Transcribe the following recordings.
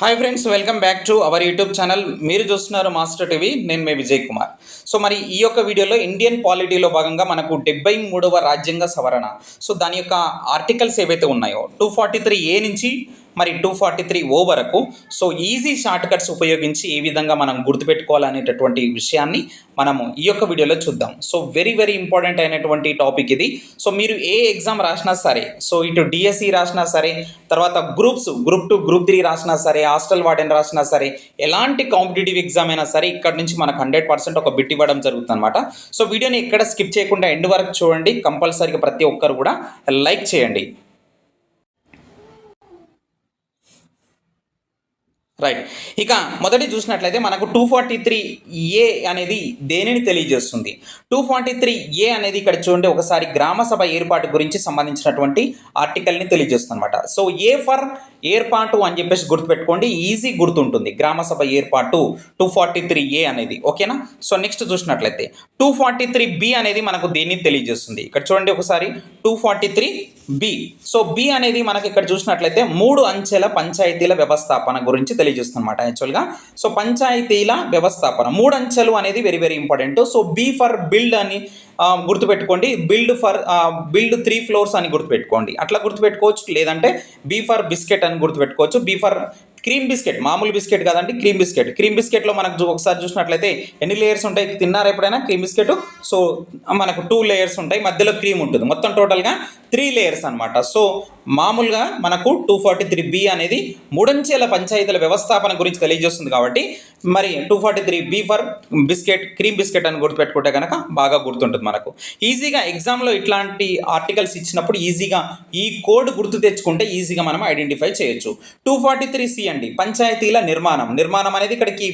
Hi friends welcome back to our YouTube channel మీరు చూస్తున్నారు master TV నేను మే Vijay Kumar. So మరి ఈ యొక్క వీడియోలో ఇండియన్ పాలిటీలో భాగంగా మనకు డెబ్బై మూడవ రాజ్యాంగ సవరణ. సో దాని యొక్క ఆర్టికల్స్ ఏవైతే ఉన్నాయో టూ ఫార్టీ త్రీ ఏ నుంచి మరి టూ ఫార్టీ త్రీ ఓ వరకు. సో ఈజీ షార్ట్ కట్స్ ఉపయోగించి ఏ విధంగా మనం గుర్తుపెట్టుకోవాలనేటటువంటి విషయాన్ని మనము ఈ యొక్క వీడియోలో చూద్దాం. సో వెరీ వెరీ ఇంపార్టెంట్ అయినటువంటి టాపిక్ ఇది. సో మీరు ఏ ఎగ్జామ్ రాసినా సరే సో ఇటు డిఎస్సి రాసినా సరే తర్వాత groups group two group three రాసినా సరే హాస్టల్ వార్డెన్ రాసినా సరే ఎలాంటి కాంపిటేటివ్ ఎగ్జామ్ అయినా సరే ఇక్కడ నుంచి మనకు హండ్రెడ్ పర్సెంట్ ఒక బిట్ ఇవ్వడం జరుగుతుంది అనమాట సో వీడియోని ఎక్కడ స్కిప్ చేయకుండా ఎండ్ వరకు చూడండి. కంపల్సరీగా ప్రతి ఒక్కరు కూడా లైక్ చేయండి. రైట్ ఇక మొదటి చూసినట్లయితే మనకు టూ ఫార్టీ త్రీ ఏ అనేది దేనిని తెలియజేస్తుంది? టూ ఫార్టీ త్రీ ఏ అనేది ఇక్కడ చూడండి ఒకసారి గ్రామ సభ ఏర్పాటు గురించి సంబంధించినటువంటి ఆర్టికల్ని తెలియజేస్తుంది అనమాట సో ఏ ఫర్ ఏర్పాటు అని చెప్పేసి గుర్తుపెట్టుకోండి. ఈజీ గుర్తుంటుంది. గ్రామ సభ ఏర్పాటు టూ ఫార్టీ త్రీ ఏ అనేది. ఓకేనా? సో నెక్స్ట్ చూసినట్లయితే టూ ఫార్టీ త్రీ బి అనేది మనకు దీన్ని తెలియజేస్తుంది? ఇక్కడ చూడండి ఒకసారి. Two forty three B so B అనేది మనకి ఇక్కడ చూసినట్లయితే మూడు అంచెల పంచాయతీల వ్యవస్థాపన గురించి తెలియజేస్తుంది అనమాట యాక్చువల్గా. సో పంచాయతీల వ్యవస్థాపన. మూడు అంచెలు అనేది very very important so B for build అని గుర్తుపెట్టుకోండి. Build for build three floors అని గుర్తుపెట్టుకోండి. అట్లా గుర్తుపెట్టుకోవచ్చు. లేదంటే బీ ఫర్ బిస్కెట్ అని గుర్తుపెట్టుకోవచ్చు. బీ ఫర్ క్రీమ్ బిస్కెట్ మామూలు బిస్కెట్ కాదండి క్రీమ్ బిస్కెట్ క్రీమ్ బిస్కెట్లో మనకు ఒకసారి చూసినట్లయితే ఎన్ని లేయర్స్ ఉంటాయి? తిన్నారు ఎప్పుడైనా క్రీమ్ బిస్కెట్ సో మనకు టూ లేయర్స్ ఉంటాయి. మధ్యలో క్రీమ్ ఉంటుంది. మొత్తం టోటల్గా త్రీ లేయర్స్ అనమాట సో మామూలుగా మనకు టూ ఫార్టీ త్రీ బి అనేది మూడంచెల పంచాయతీల వ్యవస్థాపన గురించి తెలియజేస్తుంది కాబట్టి మరి two forty three B for biscuit cream biscuit అని గుర్తుపెట్టుకుంటే కనుక బాగా గుర్తుంటుంది మనకు. ఈజీగా ఎగ్జామ్లో ఇట్లాంటి ఆర్టికల్స్ ఇచ్చినప్పుడు ఈజీగా ఈ కోడ్ గుర్తు తెచ్చుకుంటే ఈజీగా మనం ఐడెంటిఫై చేయొచ్చు. టూ ఫార్టీ త్రీ సి అండి పంచాయతీల నిర్మాణం. నిర్మాణం అనేది ఇక్కడ కీ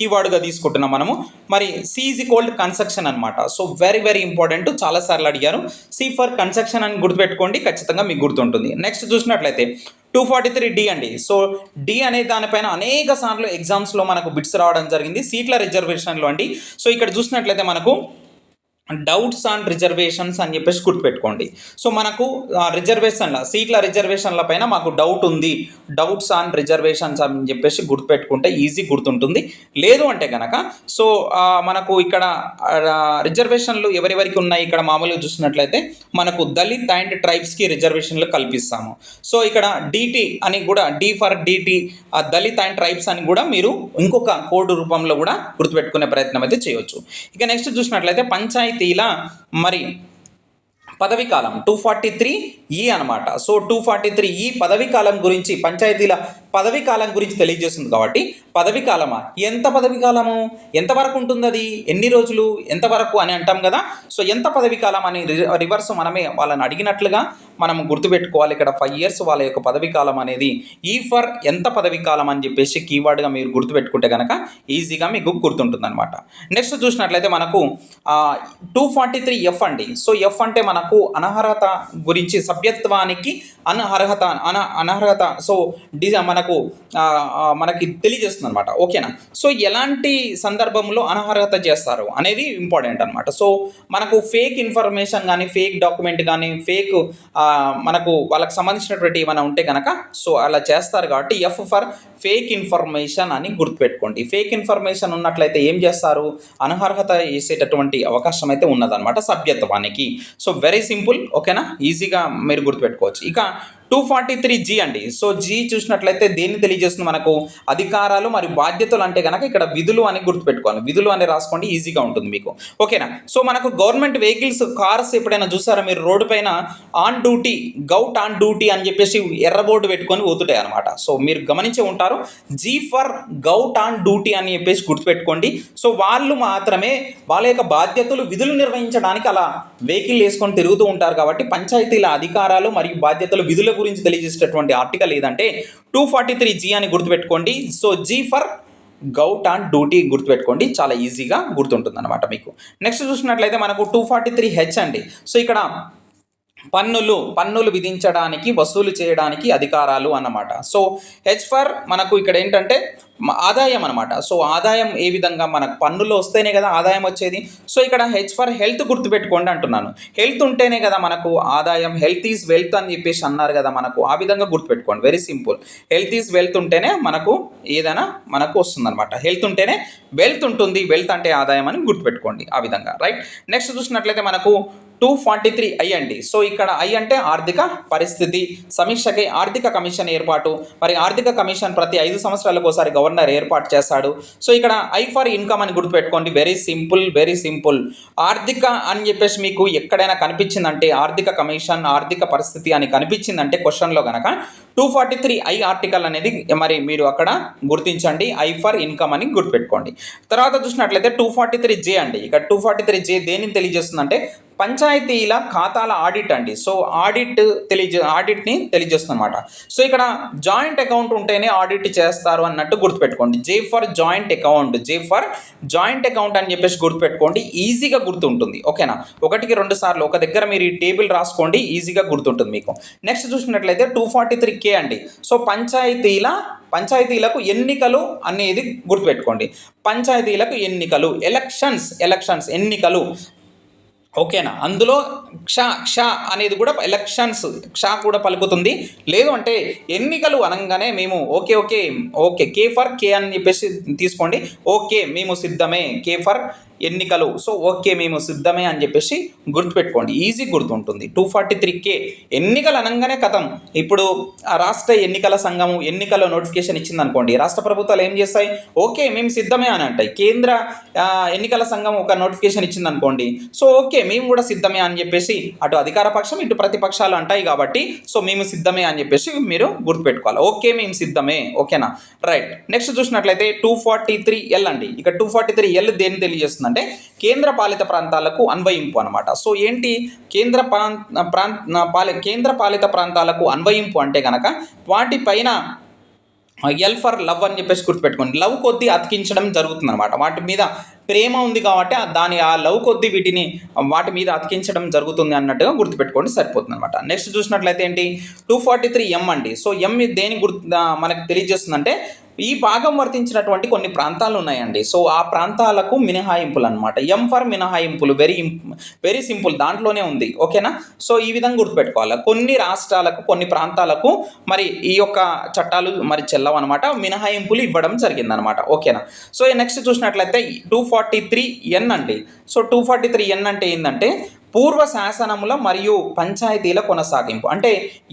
కీవర్డ్గా తీసుకుంటున్నాం మనము. మరి సి ఈజ్ కోల్డ్ కన్స్ట్రక్షన్ అనమాట సో వెరీ వెరీ ఇంపార్టెంట్ చాలాసార్లు అడిగారు. సి ఫర్ కన్స్ట్రక్షన్ అని గుర్తుపెట్టుకోండి ఖచ్చితంగా మీకు గుర్తుంటుంది. నెక్స్ట్ చూసినట్లయితే టూ ఫార్టీ త్రీ డి అండి. సో డి అనే దానిపైన అనేక సార్లు ఎగ్జామ్స్లో మనకు బిట్స్ రావడం జరిగింది. సీట్ల రిజర్వేషన్లో అండి. సో ఇక్కడ చూసినట్లయితే మనకు డౌట్స్ అండ్ రిజర్వేషన్స్ అని చెప్పేసి గుర్తుపెట్టుకోండి. సో మనకు రిజర్వేషన్ల సీట్ల రిజర్వేషన్ల పైన మాకు డౌట్ ఉంది. డౌట్స్ ఆన్ రిజర్వేషన్స్ అని చెప్పేసి గుర్తుపెట్టుకుంటే ఈజీ గుర్తుంటుంది. లేదు అంటే కనుక సో మనకు ఇక్కడ రిజర్వేషన్లు ఎవరెవరికి ఉన్నాయి? ఇక్కడ మామూలుగా చూసినట్లయితే మనకు దళిత్ అండ్ ట్రైబ్స్కి రిజర్వేషన్లు కల్పిస్తాము. సో ఇక్కడ డిటి అని కూడా D for DT Dalit and tribes అని కూడా మీరు ఇంకొక కోడ్ రూపంలో కూడా గుర్తుపెట్టుకునే ప్రయత్నం అయితే చేయవచ్చు ఇక నెక్స్ట్ చూసినట్లయితే ఇలా మరి పదవి కాలం టూ ఫార్టీ త్రీ ఈ అనమాట. సో టూ ఫార్టీ త్రీ ఈ పదవి కాలం గురించి పంచాయతీల పదవి కాలం గురించి తెలియజేస్తుంది కాబట్టి పదవి కాలమా ఎంత పదవి కాలము ఎంతవరకు ఉంటుంది అది ఎన్ని రోజులు? ఎంతవరకు అని అంటాం కదా? సో ఎంత పదవి కాలం అని రి- రివర్స్ మనమే వాళ్ళని అడిగినట్లుగా మనం గుర్తుపెట్టుకోవాలి. ఇక్కడ ఫైవ్ ఇయర్స్ వాళ్ళ యొక్క పదవి కాలం అనేది. ఈ ఫర్ ఎంత పదవి కాలం అని చెప్పేసి కీవర్డ్గా మీరు గుర్తుపెట్టుకుంటే కనుక ఈజీగా మీకు గుర్తుంటుంది అనమాట నెక్స్ట్ చూసినట్లయితే మనకు టూ ఫార్టీ త్రీ ఎఫ్ అండి. సో ఎఫ్ అంటే మనకు అనర్హత గురించి సభ్యత్వానికి అనర్హత అన అనర్హత సో డి మనకు మనకి తెలియజేస్తుంది అనమాట ఓకేనా? సో ఎలాంటి సందర్భంలో అనర్హత చేస్తారు అనేది ఇంపార్టెంట్ అనమాట సో మనకు ఫేక్ ఇన్ఫర్మేషన్ కానీ ఫేక్ డాక్యుమెంట్ కానీ ఫేక్ మనకు వాళ్ళకి సంబంధించినటువంటి ఏమైనా ఉంటే కనుక సో అలా చేస్తారు కాబట్టి ఎఫ్ ఫర్ ఫేక్ ఇన్ఫర్మేషన్ అని గుర్తుపెట్టుకోండి. ఫేక్ ఇన్ఫర్మేషన్ ఉన్నట్లయితే ఏం చేస్తారు? అనర్హత చేసేటటువంటి అవకాశం అయితే ఉన్నదన్నమాట సభ్యత్వానికి. సో వెరీ సింపుల్ ఓకేనా? ఈజీగా మీరు గుర్తుపెట్టుకోవచ్చు. ఇక టూ ఫార్టీ త్రీ జీ అండి. సో జీ చూసినట్లయితే దేన్ని తెలియజేస్తుంది మనకు? అధికారాలు మరియు బాధ్యతలు అంటే కనుక ఇక్కడ విధులు అని గుర్తుపెట్టుకోవాలి. విధులు అని రాసుకోండి ఈజీగా ఉంటుంది మీకు. ఓకేనా? సో మనకు గవర్నమెంట్ వెహికల్స్ కార్స్ ఎప్పుడైనా చూసారా మీరు? రోడ్డు పైన on duty govt on duty అని చెప్పేసి ఎర్ర బోర్డు పెట్టుకొని పోతుంటాయి అనమాట సో మీరు గమనించే ఉంటారు G for govt on duty అని చెప్పేసి గుర్తుపెట్టుకోండి. సో వాళ్ళు మాత్రమే వాళ్ళ యొక్క బాధ్యతలు విధులు నిర్వహించడానికి అలా వెహికల్ వేసుకొని తిరుగుతూ ఉంటారు కాబట్టి పంచాయతీల అధికారాలు మరియు బాధ్యతలు విధుల గురించి తెలియజేసేటటువంటి ఆర్టికల్ ఏదంటే టూ ఫార్టీ త్రీ జీ అని గుర్తుపెట్టుకోండి. So G for govt on duty గుర్తుపెట్టుకోండి. చాలా ఈజీగా గుర్తుంటుంది అనమాట మీకు. నెక్స్ట్ చూసినట్లయితే మనకు టూ ఫార్టీ త్రీ హెచ్ అండి. సో ఇక్కడ పన్నులు పన్నులు విధించడానికి వసూలు చేయడానికి అధికారాలు అన్నమాట. సో హెచ్ ఫర్ మనకు ఇక్కడ ఏంటంటే ఆదాయం అనమాట సో ఆదాయం ఏ విధంగా మనకు పన్నులు వస్తేనే కదా ఆదాయం వచ్చేది. సో ఇక్కడ హెచ్ ఫర్ హెల్త్ గుర్తుపెట్టుకోండి అంటున్నాను. హెల్త్ ఉంటేనే కదా మనకు ఆదాయం హెల్త్ ఈజ్ వెల్త్ అని చెప్పేసి అన్నారు కదా మనకు. ఆ విధంగా గుర్తుపెట్టుకోండి. Very simple. Health is wealth ఉంటేనే మనకు ఏదైనా మనకు వస్తుందన్నమాట. హెల్త్ ఉంటేనే వెల్త్ ఉంటుంది. వెల్త్ అంటే ఆదాయం అని గుర్తుపెట్టుకోండి ఆ విధంగా. రైట్? నెక్స్ట్ చూసినట్లయితే మనకు టూ ఫార్టీ త్రీ ఐ అండి. సో ఇక్కడ ఐ అంటే ఆర్థిక పరిస్థితి సమీక్షకి ఆర్థిక కమిషన్ ఏర్పాటు. మరి ఆర్థిక కమిషన్ ప్రతి ఐదు సంవత్సరాలకు ఒకసారి గవర్నర్ ఏర్పాటు చేస్తాడు సో ఇక్కడ ఐ ఫర్ ఇన్కమ్ అని గుర్తుపెట్టుకోండి. Very simple very simple. ఆర్థిక అని చెప్పేసి మీకు ఎక్కడైనా కనిపించిందంటే ఆర్థిక కమిషన్ ఆర్థిక పరిస్థితి అని కనిపించిందంటే క్వశ్చన్లో కనుక two forty three I article అనేది మరి మీరు అక్కడ గుర్తించండి. ఐ ఫర్ ఇన్కమ్ అని గుర్తుపెట్టుకోండి. తర్వాత చూసినట్లయితే టూ ఫార్టీ త్రీ జే అండి. ఇక్కడ టూ ఫార్టీ త్రీ జే దేనిని తెలియజేస్తుందంటే పంచాయతీల ఖాతాల ఆడిట్ అండి. సో ఆడిట్ తెలియజే ఆడిట్ని తెలియజేస్తుంది అనమాట సో ఇక్కడ జాయింట్ అకౌంట్ ఉంటేనే ఆడిట్ చేస్తారు అన్నట్టు గుర్తుపెట్టుకోండి. J for joint account J for joint account అని చెప్పేసి గుర్తుపెట్టుకోండి. ఈజీగా గుర్తుంటుంది. ఓకేనా? ఒకటికి రెండు సార్లు ఒక దగ్గర మీరు ఈ టేబుల్ రాసుకోండి. ఈజీగా గుర్తుంటుంది మీకు. నెక్స్ట్ చూసినట్లయితే టూ ఫార్టీ త్రీ కే అండి. సో పంచాయతీల పంచాయతీలకు ఎన్నికలు అనేది గుర్తుపెట్టుకోండి. పంచాయతీలకు ఎన్నికలు ఎలక్షన్స్ ఎలక్షన్స్ ఎన్నికలు ఓకేనా? అందులో క్ష క్ష అనేది కూడా ఎలక్షన్స్ క్ష కూడా పలుకుతుంది. లేదు అంటే ఎన్నికలు అనగానే మేము okay okay okay K for K అని చెప్పేసి తీసుకోండి. ఓకే మేము సిద్ధమే. కే ఫర్ ఎన్నికలు. సో ఓకే మేము సిద్ధమే అని చెప్పేసి గుర్తుపెట్టుకోండి. ఈజీ గుర్తుంటుంది. టూ ఫార్టీ త్రీ కే ఎన్నికలు అనగానే కథం. ఇప్పుడు రాష్ట్ర ఎన్నికల సంఘం ఎన్నికల నోటిఫికేషన్ ఇచ్చింది అనుకోండి రాష్ట్ర ప్రభుత్వాలు ఏం చేస్తాయి? ఓకే మేము సిద్ధమే అని అంటాయి. కేంద్ర ఎన్నికల సంఘం ఒక నోటిఫికేషన్ ఇచ్చింది అనుకోండి సో ఓకే మేము కూడా సిద్ధమే అని చెప్పేసి అటు అధికార పక్షం ఇటు ప్రతిపక్షాలు అంటాయి కాబట్టి సో మేము సిద్ధమే అని చెప్పేసి మీరు గుర్తుపెట్టుకోవాలి. ఓకే మేము సిద్ధమే ఓకేనా? రైట్ నెక్స్ట్ చూసినట్లయితే టూ ఫార్టీ త్రీ ఎల్ అండి. ఇక టూ ఫార్టీ త్రీ ఎల్ దేన్ని తెలియజేస్తుందంటే కేంద్ర పాలిత ప్రాంతాలకు అన్వయింపు అనమాట సో ఏంటి? కేంద్ర ప్రాంత కేంద్ర పాలిత ప్రాంతాలకు అన్వయింపు అంటే కనుక వాటిపైన ఎల్ ఫర్ లవ్ అని చెప్పేసి గుర్తుపెట్టుకోండి. లవ్ కొద్దీ అతికించడం జరుగుతుంది అనమాట వాటి మీద ప్రేమ ఉంది కాబట్టి ఆ దాని ఆ లవ్ కొద్ది వీటిని వాటి మీద అతికించడం జరుగుతుంది అన్నట్టుగా గుర్తుపెట్టుకోండి సరిపోతుంది అనమాట నెక్స్ట్ చూసినట్లయితే ఏంటి? టూ ఫార్టీ త్రీ ఎం అండి. సో ఎం దేని గుర్తు మనకు తెలియజేస్తుందంటే ఈ భాగం వర్తించినటువంటి కొన్ని ప్రాంతాలు ఉన్నాయండి. సో ఆ ప్రాంతాలకు మినహాయింపులు అనమాట ఎం ఫర్ మినహాయింపులు వెరీ వెరీ సింపుల్ దాంట్లోనే ఉంది. ఓకేనా? సో ఈ విధంగా గుర్తుపెట్టుకోవాలి. కొన్ని రాష్ట్రాలకు కొన్ని ప్రాంతాలకు మరి ఈ యొక్క చట్టాలు మరి చెల్లవనమాట మినహాయింపులు ఇవ్వడం జరిగిందనమాట ఓకేనా? సో నెక్స్ట్ చూసినట్లయితే టూ ఫార్టీ త్రీ ఎన్ అండి. So two forty three N అంటే ఏంటంటే పూర్వ శాసనముల మరియు పంచాయతీల కొనసాగింపు. అంటే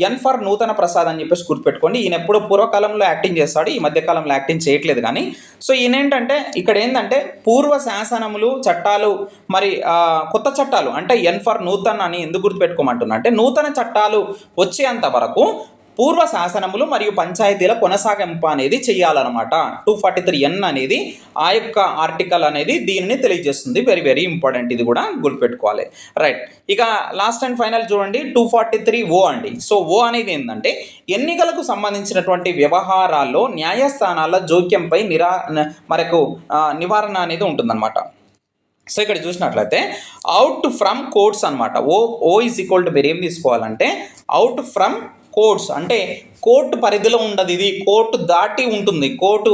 ఎన్ ఫర్ నూతన ప్రసాద్ అని చెప్పేసి గుర్తుపెట్టుకోండి. ఈయన ఎప్పుడో పూర్వకాలంలో యాక్టింగ్ చేస్తాడు ఈ మధ్యకాలంలో యాక్టింగ్ చేయట్లేదు కానీ. సో ఈయన ఏంటంటే ఇక్కడ ఏంటంటే పూర్వ శాసనములు చట్టాలు మరి కొత్త చట్టాలు అంటే ఎన్ ఫర్ నూతన్ అని ఎందుకు గుర్తుపెట్టుకోమంటున్నా అంటే నూతన చట్టాలు వచ్చేంత వరకు పూర్వ శాసనములు మరియు పంచాయతీల కొనసాగింపు అనేది చేయాలన్నమాట. టూ ఫార్టీ త్రీ ఎన్ అనేది ఆ యొక్క ఆర్టికల్ అనేది దీనిని తెలియజేస్తుంది. వెరీ వెరీ ఇంపార్టెంట్ ఇది కూడా గుర్తుపెట్టుకోవాలి. రైట్ ఇక లాస్ట్ అండ్ ఫైనల్ చూడండి. టూ ఫార్టీ త్రీ ఓ అండి. సో ఓ అనేది ఏంటంటే ఎన్నికలకు సంబంధించినటువంటి వ్యవహారాల్లో న్యాయస్థానాల జోక్యంపై నిరా మనకు నివారణ అనేది ఉంటుందన్నమాట. సో ఇక్కడ చూసినట్లయితే అవుట్ ఫ్రమ్ కోర్ట్స్ అనమాట O O is equal to మీరు ఏం తీసుకోవాలంటే అవుట్ ఫ్రమ్ కోర్ట్స్ అంటే కోర్టు పరిధిలో ఉండదు ఇది. కోర్టు దాటి ఉంటుంది. కోర్టు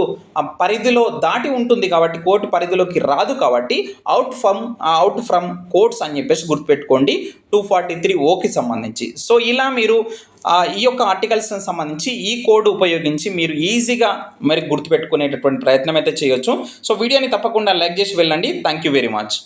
పరిధిలో దాటి ఉంటుంది కాబట్టి కోర్టు పరిధిలోకి రాదు కాబట్టి out from out from courts అని చెప్పేసి గుర్తుపెట్టుకోండి. టూ ఫార్టీ త్రీ ఓకి సంబంధించి. సో ఇలా మీరు ఈ యొక్క ఆర్టికల్స్కి సంబంధించి ఈ కోడ్ ఉపయోగించి మీరు ఈజీగా మరి గుర్తుపెట్టుకునేటటువంటి ప్రయత్నం అయితే చేయొచ్చు. సో వీడియోని తప్పకుండా లైక్ చేసి వెళ్ళండి. Thank you very much